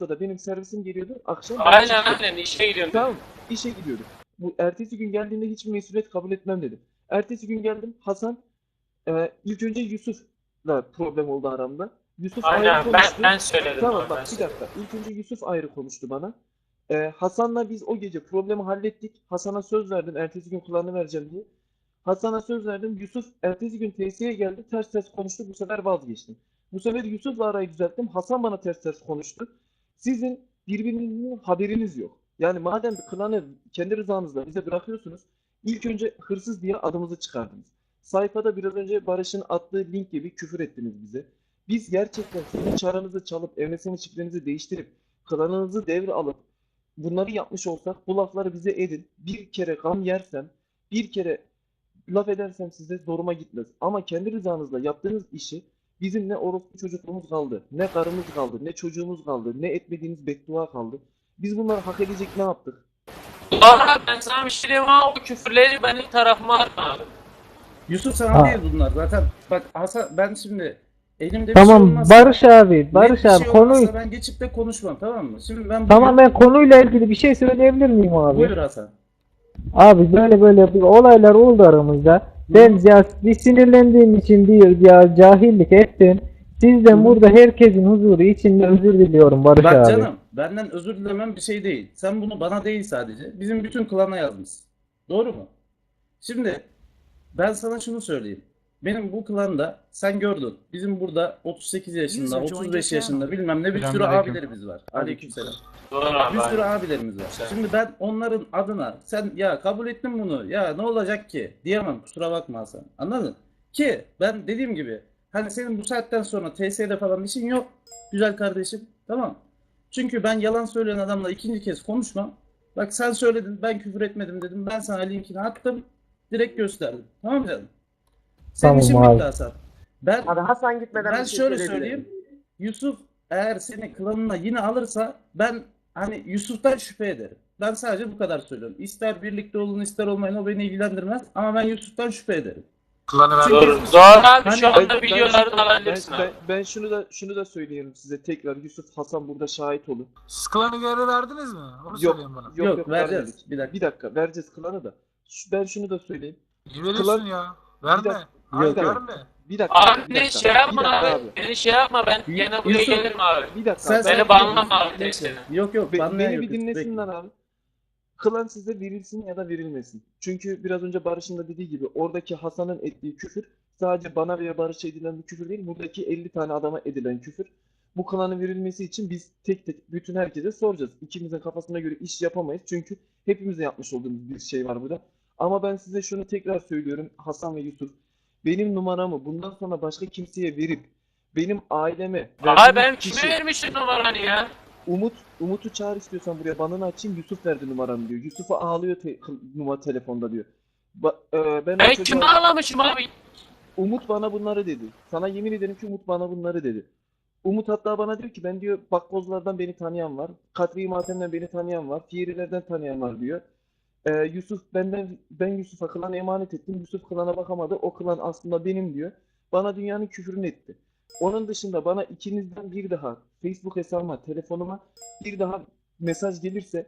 da benim servisim geliyordu. Akşam ben Aynen aynen işe gidiyorum. Tamam işe gidiyordum. Bu ertesi gün geldiğinde hiçbir mesuliyet kabul etmem dedim. Ertesi gün geldim Hasan e, ilk önce Yusuf'la problem oldu aramda. Yusuf ayrı Aynen ben, konuştu. ben söyledim. Tamam bak bir söyledim. dakika. İlk önce Yusuf ayrı konuştu bana. Ee, Hasan'la biz o gece problemi hallettik. Hasan'a söz verdim ertesi gün kulağını vereceğim diye. Hasan'a söz verdim. Yusuf ertesi gün TS'ye geldi. Ters ters konuştu. Bu sefer vazgeçtim. Bu sefer Yusuf'la arayı düzelttim. Hasan bana ters ters konuştu. Sizin birbirinizin haberiniz yok. Yani madem klanı kendi rızanızla bize bırakıyorsunuz. ilk önce hırsız diye adımızı çıkardınız. Sayfada biraz önce Barış'ın attığı link gibi küfür ettiniz bize. Biz gerçekten sizin çaranızı çalıp MSN şifrenizi değiştirip klanınızı devre alıp bunları yapmış olsak bu lafları bize edin. Bir kere gam yersem, bir kere laf edersem size zoruma gitmez. Ama kendi rızanızla yaptığınız işi bizim ne orospu çocukluğumuz kaldı, ne karımız kaldı, ne çocuğumuz kaldı, ne etmediğiniz beddua kaldı. Biz bunları hak edecek ne yaptık? Sonra ben sana bir şey diyeyim ama o küfürleri benim tarafıma atma abi. Yusuf sana Ha. değil bunlar zaten. Bak Hasan ben şimdi elimde bir şey Tamam olmazsa, Barış abi, net Barış bir abi şey konuyu olmazsa ben geçip de konuşmam tamam mı? Şimdi ben tamam ben konuyla ilgili bir şey söyleyebilir miyim abi? Buyur Hasan. Abi böyle böyle bir olaylar oldu aramızda. Ben bir sinirlendiğim için bir ya cahillik ettim. Sizden burada herkesin huzuru içinde özür diliyorum Barış Bak abi. canım benden özür dilemem bir şey değil. Sen bunu bana değil sadece. Bizim bütün klana yazmışsın. Doğru mu? Şimdi ben sana şunu söyleyeyim. Benim bu klanda sen gördün. Bizim burada 38 yaşında, 35 yaşında bilmem ne bir sürü Selamünaleyküm. abilerimiz var. Aleykümselam. Bir sürü abi. abilerimiz var. Şimdi ben onların adına sen ya kabul ettim bunu ya ne olacak ki diyemem kusura bakma Hasan. Anladın? Ki ben dediğim gibi hani senin bu saatten sonra TS'de falan işin yok güzel kardeşim tamam. Çünkü ben yalan söyleyen adamla ikinci kez konuşmam. Bak sen söyledin ben küfür etmedim dedim ben sana linkini attım direkt gösterdim. Tamam mı canım? Senin Tamam abi. bitti Hasan. Ben Abi Hasan gitmeden ben şey şöyle söyleyeyim. Yusuf eğer seni klanına yine alırsa ben hani Yusuf'tan şüphe ederim. Ben sadece bu kadar söylüyorum. İster birlikte olun ister olmayın o beni ilgilendirmez ama ben Yusuf'tan şüphe ederim. Klanı ver. Doğru, doğru abi Hani şu ben- anda videoları da alabilirsin ben, ben, ben şunu da şunu da söyleyeyim size tekrar Yusuf Hasan burada şahit olun. Siz klanı geri verdiniz mi? Onu Yok. söyleyin bana. Yok Yok, yok, vereceğiz. vermedik. Bir dakika. Bir dakika vereceğiz klanı da. Şu- ben şunu da söyleyeyim. İyi veriyorsun Klan- ya. Verme. Yok, yok. verme. Bir dakika. bir Abi dakika, şey yapma bir dakika abi. Beni şey yapma ben gene buraya Yusuf- gelirim abi. Bir dakika. Sen- Beni sen- banlama abi. TS'den. Yok yok Be- beni yok. bir Yusuf, dinlesinler abi. Klan size verilsin ya da verilmesin. Çünkü biraz önce Barış'ın da dediği gibi oradaki Hasan'ın ettiği küfür sadece bana veya Barış'a edilen bir küfür değil. Buradaki 50 tane adama edilen küfür. Bu klanın verilmesi için biz tek tek bütün herkese soracağız. İkimizin kafasına göre iş yapamayız. Çünkü hepimize yapmış olduğumuz bir şey var burada. Ama ben size şunu tekrar söylüyorum Hasan ve Yusuf. Benim numaramı bundan sonra başka kimseye verip benim aileme Abi ben kişi- kime vermişim numaranı ya? Umut, Umut'u çağır istiyorsan buraya banını açayım Yusuf verdi numaramı diyor. Yusuf'a ağlıyor te- numara telefonda diyor. Ba- e, ben Ben çocuğa- kime ağlamışım abi? Umut bana bunları dedi. Sana yemin ederim ki Umut bana bunları dedi. Umut hatta bana diyor ki ben diyor bakbozlardan beni tanıyan var. Kadri Matem'den beni tanıyan var. Fiyerilerden tanıyan var diyor. E, Yusuf benden ben Yusuf'a klanı emanet ettim. Yusuf klana bakamadı. O klan aslında benim diyor. Bana dünyanın küfrünü etti. Onun dışında bana ikinizden bir daha Facebook hesabıma, telefonuma bir daha mesaj gelirse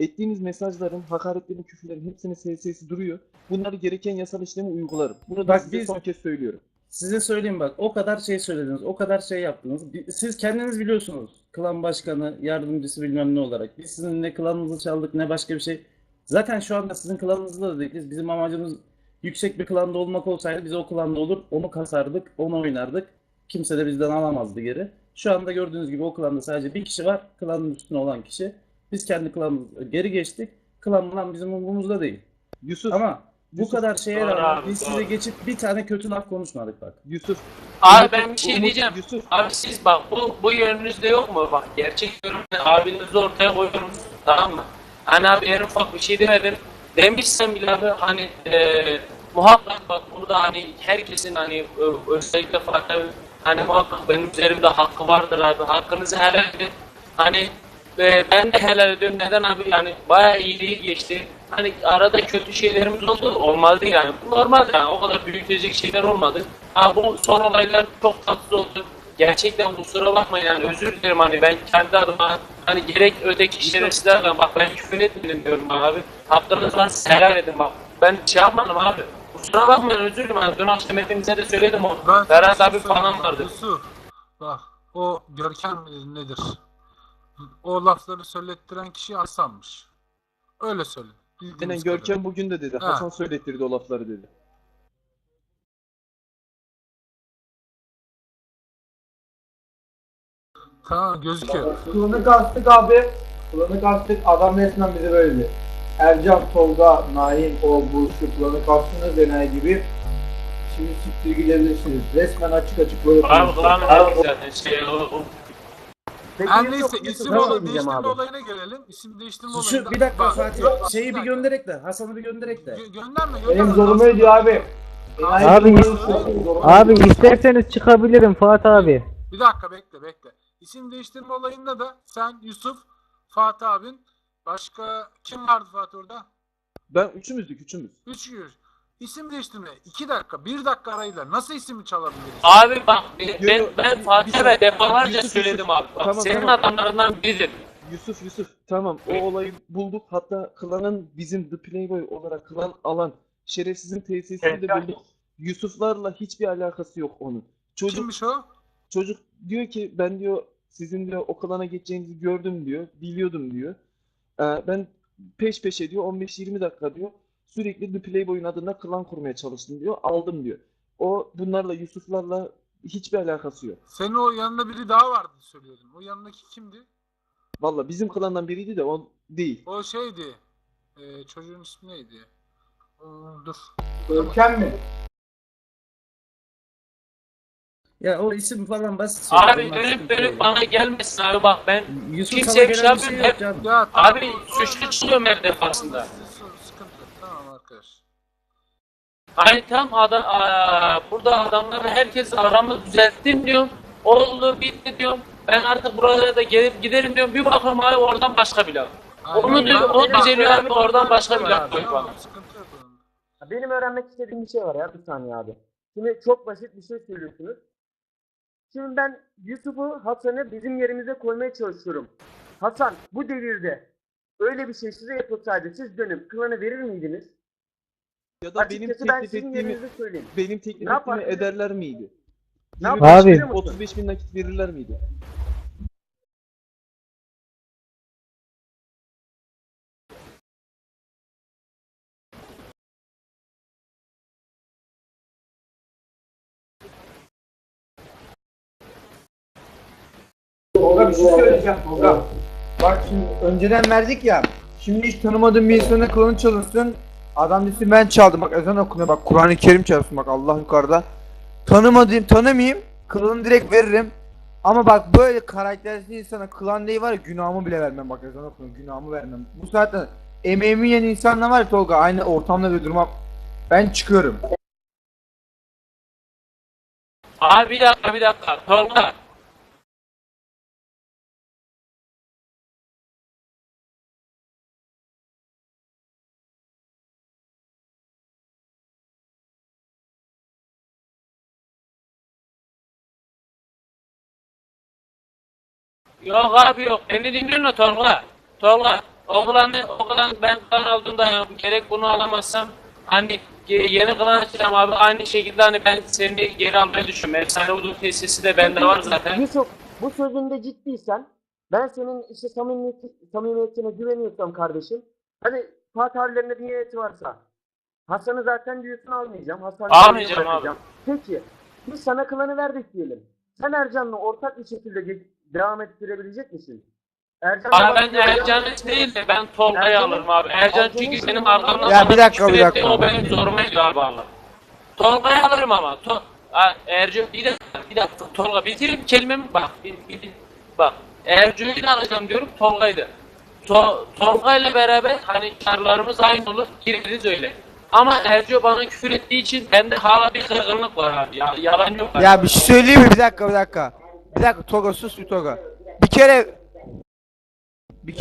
ettiğiniz mesajların, hakaretlerin, küfürlerin hepsinin SS'si duruyor. Bunları gereken yasal işlemi uygularım. Bunu da Bak size biz- son kez söylüyorum. Size söyleyeyim bak o kadar şey söylediniz, o kadar şey yaptınız. Bi- Siz kendiniz biliyorsunuz. Klan başkanı, yardımcısı bilmem ne olarak. Biz sizin ne klanınızı çaldık ne başka bir şey. Zaten şu anda sizin klanınızda da değiliz. Bizim amacımız yüksek bir klanda olmak olsaydı biz o klanda olur, onu kasardık, onu oynardık. Kimse de bizden alamazdı geri. Şu anda gördüğünüz gibi o klanda sadece bir kişi var. Klanın üstüne olan kişi. Biz kendi klanımıza geri geçtik. Klan falan bizim umurumuzda değil. Yusuf, Ama bu Yusuf- kadar şeye Doğru rağmen abi, biz doğru. size geçip bir tane kötü laf konuşmadık bak. Yusuf. Abi Umut- ben bir şey Umut- diyeceğim. Yusuf, Abi siz bak bu bu yönünüzde yok mu? Bak gerçek yönünü abinizi ortaya koyuyorsunuz. Tamam mı? Hani abi en ufak bir şey demedim. Demişsem bile abi hani e, muhakkak bak burada hani herkesin hani ö- özellikle farklı hani muhakkak benim üzerimde hakkı vardır abi. Hakkınızı helal edin. Hani e, ben de helal ediyorum. Neden abi? Yani bayağı iyiliği geçti. Hani arada kötü şeylerimiz oldu. Olmaz değil yani. Normal yani. O kadar büyütecek şeyler olmadı. Ha bu son olaylar çok tatsız oldu. Gerçekten kusura bakmayın yani özür dilerim hani ben kendi adıma hani gerek öteki şerefsizlerden bak ben küfür etmedim diyorum abi. Hakkınızdan helal edin bak. Ben şey yapmadım abi. Kusura bakmayın özür dilerim. Hani dün akşam hepinize de söyledim onu. Ben Ferhat sana abi bir falan vardı. Yusuf, bak o Görkem nedir? O lafları söylettiren kişi Hasan'mış. Öyle söyle. Aynen. Görkem bugün de dedi. Ha. Hasan söylettirdi o lafları dedi. Tamam gözüküyor. Kılını kastık abi. Kılını kastık. Adam resmen bizi böyle dedi. Ercan, Tolga, Naim, o bu şu kılını kastınız enayi gibi. Şimdi siktir gidebilirsiniz. Resmen açık açık böyle Abi kulağım Abi, o- zaten şey o, o Peki, Her neyse Yusuf, isim ne olayı, değiştirme abi? olayına gelelim. İsim değiştirme Şu olayında. bir dakika Bak, Fatih. bak, Şeyi bir gönderek de. Hasan'ı bir gönderek de. Gö- gönderme gönderme. Benim zorumu Hasan- ediyor abi. Abi, Yusuf- konuşuyorsun, zorumu Abi ediyor. isterseniz çıkabilirim Fuat abi. Bir dakika bekle bekle. İsim değiştirme olayında da sen Yusuf, Fatih abin, başka kim vardı Fatih orada? Ben üçümüzdük üçümüz. Üç gün. İsim değiştirme. iki dakika, bir dakika arayla nasıl ismi çalabiliriz? Abi bak ben, ben, Fatih'e saniye. defalarca Yusuf, söyledim Yusuf. abi. Bak, Tamam, senin tamam. adamlarından biridir. Yusuf Yusuf tamam o olayı bulduk. Hatta klanın bizim The Playboy olarak klan alan şerefsizin tesisini de bulduk. Yusuflarla hiçbir alakası yok onun. Çocuk Kimmiş o? çocuk diyor ki ben diyor sizin diyor o klana geçeceğinizi gördüm diyor. Biliyordum diyor. Ee, ben peş peşe diyor 15-20 dakika diyor. Sürekli The Playboy'un adına klan kurmaya çalıştım diyor. Aldım diyor. O bunlarla Yusuflarla hiçbir alakası yok. Senin o yanında biri daha vardı söylüyordun. O yanındaki kimdi? Valla bizim klandan biriydi de o değil. O şeydi. Ee, çocuğun ismi neydi? Ee, dur. Görkem mi? Ya o isim falan basit. Abi onlar dönüp sıkıntı dönüp değil. bana gelmesin abi bak ben Yusuf kimseye sana bir şey gelen bir şey yapmıyorum. yok canım. Ya Abi, suçlu çıkıyorum her defasında. Sıkıntı yok. Tamam arkadaş. Hani tam adam, aa, burada adamlarla herkes aramı düzelttim diyorum. Oldu bitti diyorum. Ben artık buralara da gelip giderim diyorum. Bir bakıyorum abi oradan başka bir laf. Onu Aynen. diyor, o düzeliyor abi oradan başka bir laf koyuyor bana. Tamam, sıkıntı yok onun. Benim öğrenmek istediğim bir şey var ya bir saniye abi. Şimdi çok basit bir şey söylüyorsunuz. Şimdi ben Yusuf'u, Hasan'ı bizim yerimize koymaya çalışıyorum. Hasan bu devirde öyle bir şey size yapılsaydı siz dönüp klanı verir miydiniz? Ya da benim Açıkçası ben teklif sizin ettiğimi benim teklif ettiğimi yaparsınız? ederler miydi? Ne 25 yaparsınız bin, biliyor musun? 35 bin nakit verirler miydi? Bir şey söyleyeceğim Tolga. Bak şimdi önceden verdik ya. Şimdi hiç tanımadığım bir insana kılını çalışsın. Adam desin ben çaldım. Bak ezan okunuyor. Bak Kur'an-ı Kerim çalsın. Bak Allah yukarıda. Tanımadığım, tanımayayım. Kılını direkt veririm. Ama bak böyle karaktersiz insana kılan değil var ya günahımı bile vermem. Bak ezan okunuyor. Günahımı vermem. Bu saatte emeğimi yiyen insanla var ya Tolga. Aynı ortamda bir durmam. Ben çıkıyorum. Abi bir dakika bir dakika. Tolga. Yok abi yok. Beni dinliyorsun mu Tolga? Tolga. Oğlanı, oğlan ben klan aldığımda gerek bunu alamazsam hani ye- yeni klan açacağım abi aynı şekilde hani ben seni geri almayı düşünüyorum. Efsane Udu tesisi de bende var zaten. Yusuf bu sözünde ciddiysen ben senin işte samimiyet, samimiyetine güveniyorsam kardeşim hani Fatih abilerinde bir niyeti varsa Hasan'ı zaten diyorsun almayacağım. Hasan'ı Almayacağım bırakacağım. Peki biz sana klanı verdik diyelim. Sen Ercan'la ortak bir şekilde devam ettirebilecek misin? Ercan Abi ben Ercan'ı değil de ben Tolga'yı alırım abi. Ercan çünkü şey- benim arkamdan Ya bir dakika, küfür bir etti, dakika. O benim zoruma gidiyor abi valla. Tolga'yı alırım ama. To Ha, Ercan bir dakika bir dakika Tolga bitireyim kelimemi bak. Bir, bir, bak Ercan'ı da alacağım diyorum Tolga'yı da. To Tolga ile beraber hani karlarımız aynı olur gireriz öyle. Ama Erco bana küfür ettiği için bende hala bir kırgınlık var abi. Ya, yalan yok. abi. Ya bir şey söyleyeyim mi? Bir dakika bir dakika. Bir dakika Toga sus bir Toga. Bir kere bir,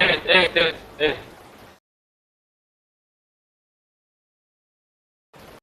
Evet evet evet. evet.